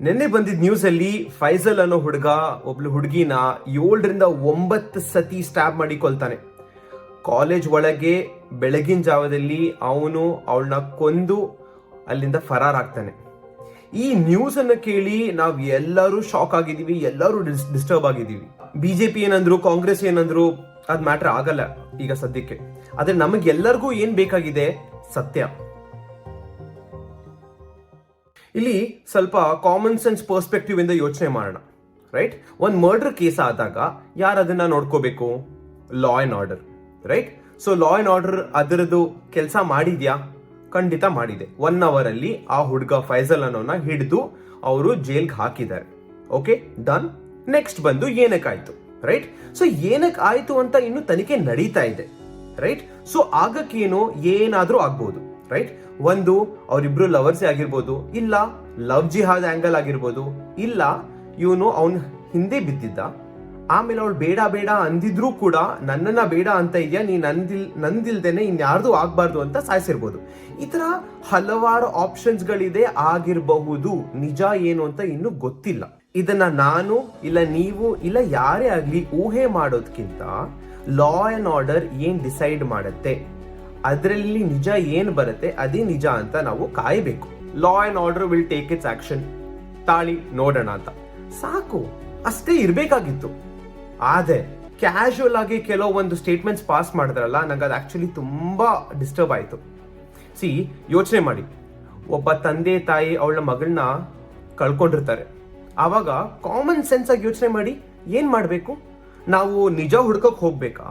ನಿನ್ನೆ ಬಂದಿದ್ದ ನ್ಯೂಸ್ ಅಲ್ಲಿ ಫೈಸಲ್ ಅನ್ನೋ ಹುಡುಗ, ಒಬ್ಳು ಹುಡುಗಿನ ಏಳರಿಂದ ಒಂಬತ್ತು ಸತಿ ಸ್ಟ್ಯಾಬ್ ಮಾಡಿ ಕೊಲ್ತಾನೆ ಕಾಲೇಜ್ ಒಳಗೆ ಬೆಳಗಿನ ಜಾವದಲ್ಲಿ ಅವನು ಅವಳನ್ನ ಕೊಂದು ಅಲ್ಲಿಂದ ಫರಾರಾಗ್ತಾನೆ ಈ ನ್ಯೂಸ್ ಅನ್ನ ಕೇಳಿ ನಾವು ಎಲ್ಲರೂ ಶಾಕ್ ಆಗಿದೀವಿ ಎಲ್ಲರೂ ಡಿಸ್ಟರ್ಬ್ ಆಗಿದೀವಿ ಬಿಜೆಪಿ ಏನಂದ್ರು, ಕಾಂಗ್ರೆಸ್ ಏನಂದ್ರು, ಅದು ಮ್ಯಾಟ್ರ್ ಆಗಲ್ಲ ಈಗ ಸದ್ಯಕ್ಕೆ. ಆದರೆ ನಮಗೆಲ್ಲರಿಗೂ ಏನು ಬೇಕಾಗಿದೆ? ಸತ್ಯ. ಇಲ್ಲಿ ಸ್ವಲ್ಪ ಕಾಮನ್ ಸೆನ್ಸ್ ಪರ್ಸ್ಪೆಕ್ಟಿವ್ ಇಂದ ಯೋಚನೆ ಮಾಡೋಣ ರೈಟ್ ಒಂದ್ ಮರ್ಡರ್ ಕೇಸ್ ಆದಾಗ ಯಾರು ಅದನ್ನ ನೋಡ್ಕೋಬೇಕು? Law and order right so law and order ಅದರದ್ದು ಕೆಲಸ ಮಾಡಿದ್ಯಾ? ಖಂಡಿತ ಮಾಡಿದೆ. ಒನ್ ಅವರ್ ಅಲ್ಲಿ ಆ ಹುಡುಗ ಫೈಜಲ್ ಅನ್ನೋನ ಹಿಡಿದು ಅವರು ಜೈಲ್ಗೆ ಹಾಕಿದ್ದಾರೆ. ಓಕೆ ಡನ್ ನೆಕ್ಸ್ಟ್ ಬಂದು ಏನಕ್ಕಾಯ್ತು ರೈಟ್ ಸೊ ಏನಕ್ಕೆ ಆಯ್ತು ಅಂತ ಇನ್ನು ತನಿಖೆ ನಡೀತಾ ಇದೆ ರೈಟ್ ಸೊ ಆಗಕ್ಕೇನು ಏನಾದರೂ ಆಗ್ಬೋದು. ರೈಟ್ ಒಂದು, ಅವರಿಬ್ರು ಲವರ್ಸೇ ಆಗಿರ್ಬೋದು, ಇಲ್ಲ ಲವ್ ಜಿಹಾದ್ ಆಂಗಲ್ ಆಗಿರ್ಬೋದು, ಇಲ್ಲ ಇವನು ಅವನ ಹಿಂದೆ ಬಿದ್ದಿದ್ದ. ಆಮೇಲೆ ಅವಳು ಬೇಡ ಬೇಡ ಅಂದಿದ್ರೂ ಕೂಡ ನನ್ನನ್ನ ಬೇಡ ಅಂತ ಇದೆಯಾ, ನೀ ನಂದಿಲ್, ನಂದಿಲ್ದೇನೆ ಇನ್ಯಾರ್ದು ಆಗಬಾರ್ದು ಅಂತ ಸಾಯಿಸಿರ್ಬೋದು. ಈ ಥರ ಹಲವಾರು ಆಪ್ಷನ್ಸ್ ಗಳಿದೆ ಆಗಿರಬಹುದು. ನಿಜ ಏನು ಅಂತ ಇನ್ನು ಗೊತ್ತಿಲ್ಲ. ಇದನ್ನ ನಾನು, ಇಲ್ಲ ನೀವು, ಇಲ್ಲ ಯಾರೇ ಆಗಲಿ ಊಹೆ ಮಾಡೋದಕ್ಕಿಂತ ಲಾ ಆ್ಯಂಡ್ ಆರ್ಡರ್ ಏನ್ ಡಿಸೈಡ್ ಮಾಡುತ್ತೆ? ಅದರಲ್ಲಿ ನಿಜ ಏನು ಬರುತ್ತೆ, ಅದೇ ನಿಜ ಅಂತ ನಾವು ಕಾಯಬೇಕು. Law and order will take its action ತಾಳಿ ನೋಡೋಣ ಅಂತ. ಸಾಕು, ಅಷ್ಟೇ ಇರಬೇಕಾಗಿತ್ತು. ಆದರೆ ಕ್ಯಾಶುವಲ್ ಆಗಿ ಕೆಲವೊಂದು ಸ್ಟೇಟ್ಮೆಂಟ್ಸ್ ಪಾಸ್ ಮಾಡಿದ್ರಲ್ಲ, ನಂಗೆ ಅದು ಆಕ್ಚುಲಿ ತುಂಬಾ ಡಿಸ್ಟರ್ಬ್ ಆಯ್ತು. ಸಿ ಯೋಚನೆ ಮಾಡಿ. ಒಬ್ಬ ತಂದೆ, ತಾಯಿ ಅವಳ ಮಗಳನ್ನ ಕಳ್ಕೊಂಡಿರ್ತಾರೆ. ಆವಾಗ ಕಾಮನ್ ಸೆನ್ಸ್ ಆಗಿ ಯೋಚನೆ ಮಾಡಿ, ಏನು ಮಾಡಬೇಕು? ನಾವು ನಿಜ ಹುಡ್ಕಕ್ ಹೋಗ್ಬೇಕಾ?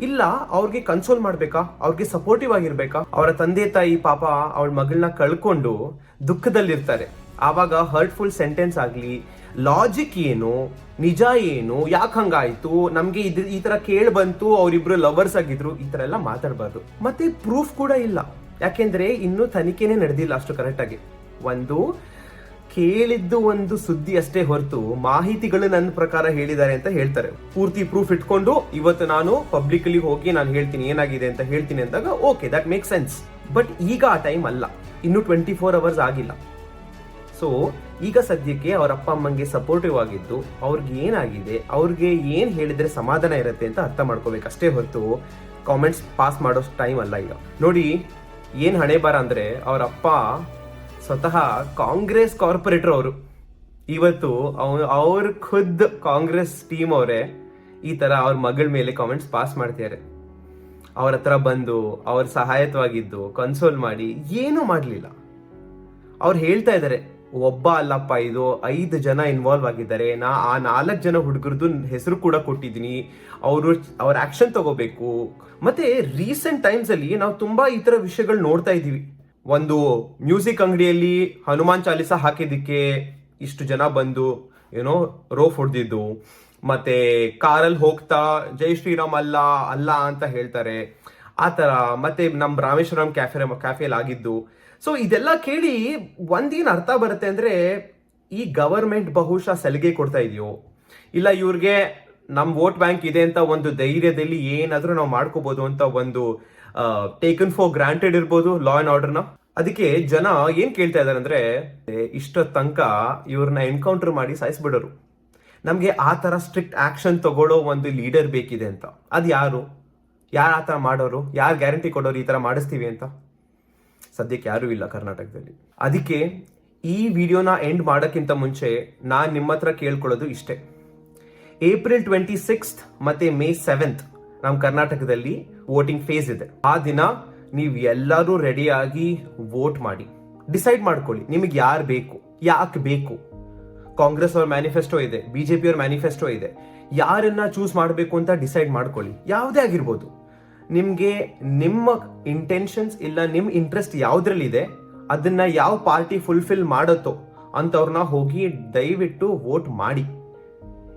ಇಲ್ಲ, ಅವ್ರಿಗೆ ಕನ್ಸೋಲ್ ಮಾಡ್ಬೇಕಾ? ಅವ್ರಿಗೆ ಸಪೋರ್ಟಿವ್ ಆಗಿರ್ಬೇಕಾ? ಅವರ ತಂದೆ, ತಾಯಿ, ಪಾಪ, ಅವಳ ಮಗಳನ್ನ ಕಳ್ಕೊಂಡು ದುಃಖದಲ್ಲಿರ್ತಾರೆ. ಆವಾಗ ಹರ್ಟ್ಫುಲ್ ಸೆಂಟೆನ್ಸ್ ಆಗಲಿ ಲಾಜಿಕ್ ಏನು, ನಿಜ ಏನು, ಯಾಕೆ ಹಂಗಾಯ್ತು, ನಮಗೆ ಇದು, ಈ ತರ ಕೇಳಿ ಬಂತು, ಅವರಿಬ್ರು ಲವರ್ಸ್ ಆಗಿದ್ರು, ಈ ತರ ಎಲ್ಲ ಮಾತಾಡಬಾರ್ದು. ಮತ್ತೆ ಪ್ರೂಫ್ ಕೂಡ ಇಲ್ಲ. ಯಾಕೆಂದ್ರೆ ಇನ್ನು ತನಿಖೆನೇ ನಡೆದಿಲ್ಲ ಅಷ್ಟು ಕರೆಕ್ಟ್ ಆಗಿ. ಒಂದು ಕೇಳಿದ್ದು ಒಂದು ಸುದ್ದಿ ಅಷ್ಟೇ ಹೊರತು ಮಾಹಿತಿಗಳು ನನ್ನ ಪ್ರಕಾರ ಹೇಳಿದ್ದಾರೆ ಅಂತ ಹೇಳ್ತಾರೆ. ಪೂರ್ತಿ ಪ್ರೂಫ್ ಇಟ್ಕೊಂಡು ಇವತ್ತು ನಾನು ಪಬ್ಲಿಕಲಿ ಹೋಗಿ ನಾನು ಹೇಳ್ತೀನಿ ಏನಾಗಿದೆ ಅಂತ ಹೇಳ್ತೀನಿ ಅಂದಾಗ okay that make sense but ಈಗ ಆ ಟೈಮ್ ಅಲ್ಲ. ಇನ್ನು ಟ್ವೆಂಟಿ ಫೋರ್ ಅವರ್ಸ್ ಆಗಿಲ್ಲ. ಸೊ ಈಗ ಸದ್ಯಕ್ಕೆ ಅವ್ರ ಅಪ್ಪ ಅಮ್ಮಂಗೆ ಸಪೋರ್ಟಿವ್ ಆಗಿದ್ದು, ಅವ್ರಿಗೆ ಏನಾಗಿದೆ, ಅವ್ರಿಗೆ ಏನ್ ಹೇಳಿದ್ರೆ ಸಮಾಧಾನ ಇರುತ್ತೆ ಅಂತ ಅರ್ಥ ಮಾಡ್ಕೋಬೇಕು ಅಷ್ಟೇ ಹೊರತು ಕಾಮೆಂಟ್ಸ್ ಪಾಸ್ ಮಾಡೋ ಟೈಮ್ ಅಲ್ಲ ಈಗ. ನೋಡಿ, ಏನ್ ಹಣೆ ಬಾರ ಅಂದ್ರೆ ಅವ್ರ ಅಪ್ಪ ಸ್ವತಃ ಕಾಂಗ್ರೆಸ್ ಕಾರ್ಪೊರೇಟರ್ ಅವರು. ಇವತ್ತು ಅವರು ಖುದ್ ಕಾಂಗ್ರೆಸ್ ಟೀಮ್ ಅವರೇ ಈ ತರ ಅವ್ರ ಮಗಳ ಮೇಲೆ ಕಾಮೆಂಟ್ಸ್ ಪಾಸ್ ಮಾಡ್ತಿದ್ದಾರೆ ಅವ್ರ ಹತ್ರ ಬಂದು, ಅವ್ರ ಸಹಾಯತವಾಗಿದ್ದು ಕನ್ಸೋಲ್ ಮಾಡಿ, ಏನೂ ಮಾಡಲಿಲ್ಲ. ಅವ್ರು ಹೇಳ್ತಾ ಇದ್ದಾರೆ ಒಬ್ಬ ಅಲ್ಲಪ್ಪ, ಇದು ಐದು ಜನ ಇನ್ವಾಲ್ವ್ ಆಗಿದ್ದಾರೆ. ನಾ, ಆ ನಾಲ್ಕು ಜನ ಹುಡುಗರದ್ದು ಹೆಸರು ಕೂಡ ಕೊಟ್ಟಿದ್ದೀನಿ. ಅವರು, ಅವ್ರ ಆಕ್ಷನ್ ತಗೋಬೇಕು. ಮತ್ತೆ ರೀಸೆಂಟ್ ಟೈಮ್ಸ್ ಅಲ್ಲಿ ನಾವು ತುಂಬಾ ಈ ತರ ವಿಷಯಗಳು ನೋಡ್ತಾ ಇದೀವಿ ಒಂದು ಮ್ಯೂಸಿಕ್ ಅಂಗಡಿಯಲ್ಲಿ ಹನುಮಾನ್ ಚಾಲಿಸ ಹಾಕಿದ್ದಕ್ಕೆ ಇಷ್ಟು ಜನ ಬಂದು ಏನೋ ರೋಫ್ ಹೊಡೆದಿದ್ದು ಮತ್ತೆ ಕಾರಲ್ಲಿ ಹೋಗ್ತಾ, ಜೈ ಶ್ರೀರಾಮ್ ಅಲ್ಲ ಅಲ್ಲ ಅಂತ ಹೇಳ್ತಾರೆ. ಆ ಥರ, ಮತ್ತೆ ನಮ್ಮ ರಾಮೇಶ್ವರಂ ಕ್ಯಾಫೆ ಕ್ಯಾಫೆಲ್ ಆಗಿದ್ದು. ಸೊ ಇದೆಲ್ಲ ಕೇಳಿ ಒಂದೇನ್ ಅರ್ಥ ಬರುತ್ತೆ ಅಂದ್ರೆ, ಈ ಗವರ್ಮೆಂಟ್ ಬಹುಶಃ ಸಲಿಗೆ ಕೊಡ್ತಾ ಇದೆಯೋ? ಇಲ್ಲ ಇವ್ರಿಗೆ ನಮ್ಮ ವೋಟ್ ಬ್ಯಾಂಕ್ ಇದೆ ಅಂತ ಒಂದು ಧೈರ್ಯದಲ್ಲಿ ಏನಾದರೂ ನಾವು ಮಾಡ್ಕೋಬಹುದು ಅಂತ ಒಂದು ಟೇಕನ್ ಫಾರ್ ಗ್ರಾಂಟೆಡ್ ಇರ್ಬೋದು ಲಾ ಅಂಡ್ ಆರ್ಡರ್ನ ಅದಕ್ಕೆ ಜನ ಏನ್ ಕೇಳ್ತಾ ಇದಾರೆ ಅಂದ್ರೆ ಇಷ್ಟ ತನಕ ಇವ್ರನ್ನ ಎನ್ಕೌಂಟರ್ ಮಾಡಿ ಸಾಯಿಸ್ಬಿಡೋರು. ನಮ್ಗೆ ಆ ತರ ಸ್ಟ್ರಿಕ್ಟ್ ಆಕ್ಷನ್ ತಗೊಳ್ಳೋ ಒಂದು ಲೀಡರ್ ಬೇಕಿದೆ ಅಂತ. ಅದು ಯಾರು? ಯಾರು ಆ ತರ ಮಾಡೋರು? ಯಾರು ಗ್ಯಾರಂಟಿ ಕೊಡೋರು ಈ ತರ ಮಾಡಿಸ್ತೀವಿ ಅಂತ? ಸದ್ಯಕ್ಕೆ ಯಾರೂ ಇಲ್ಲ ಕರ್ನಾಟಕದಲ್ಲಿ. ಅದಕ್ಕೆ ಈ ವಿಡಿಯೋನ ಎಂಡ್ ಮಾಡೋಕ್ಕಿಂತ ಮುಂಚೆ ನಾನು ನಿಮ್ಮ ಹತ್ರ ಕೇಳ್ಕೊಳ್ಳೋದು ಇಷ್ಟೇ. ಏಪ್ರಿಲ್ ಟ್ವೆಂಟಿ ಸಿಕ್ಸ್ತ್ ಮತ್ತೆ ಮೇ ಸೆವೆಂತ್ ನಮ್ಮ ಕರ್ನಾಟಕದಲ್ಲಿ ವೋಟಿಂಗ್ ಫೇಸ್ ಇದೆ. ಆ ದಿನ ನೀವು ಎಲ್ಲರೂ ರೆಡಿಯಾಗಿ ವೋಟ್ ಮಾಡಿ. ಡಿಸೈಡ್ ಮಾಡ್ಕೊಳ್ಳಿ, ನಿಮಗೆ ಯಾರು ಬೇಕು, ಯಾಕೆ ಬೇಕು? ಕಾಂಗ್ರೆಸ್ ಅವ್ರ ಮ್ಯಾನಿಫೆಸ್ಟೋ ಇದೆ ಬಿಜೆಪಿ ಅವ್ರ ಮ್ಯಾನಿಫೆಸ್ಟೋ ಇದೆ. ಯಾರನ್ನ ಚೂಸ್ ಮಾಡಬೇಕು ಅಂತ ಡಿಸೈಡ್ ಮಾಡ್ಕೊಳ್ಳಿ. ಯಾವುದೇ ಆಗಿರ್ಬೋದು. ನಿಮಗೆ ನಿಮ್ಮ ಇಂಟೆನ್ಷನ್ಸ್ ಇಲ್ಲ ನಿಮ್ಮ ಇಂಟ್ರೆಸ್ಟ್ ಯಾವ್ದ್ರಲ್ಲಿದೆ ಅದನ್ನ ಯಾವ ಪಾರ್ಟಿ ಫುಲ್ಫಿಲ್ ಮಾಡುತ್ತೋ ಅಂತವ್ರನ್ನ ಹೋಗಿ ದಯವಿಟ್ಟು ವೋಟ್ ಮಾಡಿ.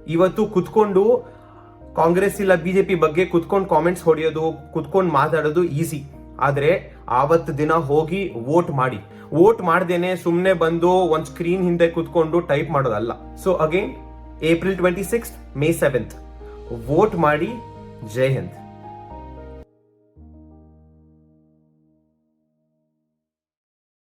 ಇವತ್ತು ಕುತ್ಕೊಂಡು ಕಾಂಗ್ರೆಸ್ ಇಲ್ಲ, ಬಿಜೆಪಿ ಬಗ್ಗೆ ಕುತ್ಕೊಂಡು ಕಾಮೆಂಟ್ಸ್ ಹೊಡೆಯೋದು, ಕುತ್ಕೊಂಡು ಮಾತಾಡೋದು ಈಸಿ ಆದರೆ ಆವತ್ತು ದಿನ ಹೋಗಿ ವೋಟ್ ಮಾಡಿ. ವೋಟ್ ಮಾಡ್ದೇನೆ ಸುಮ್ಮನೆ ಬಂದು ಒಂದು ಸ್ಕ್ರೀನ್ ಹಿಂದೆ ಕುತ್ಕೊಂಡು ಟೈಪ್ ಮಾಡೋದಲ್ಲ. So again April twenty six May seventh vote ಮಾಡಿ, ಜೈ ಹಿಂದ್.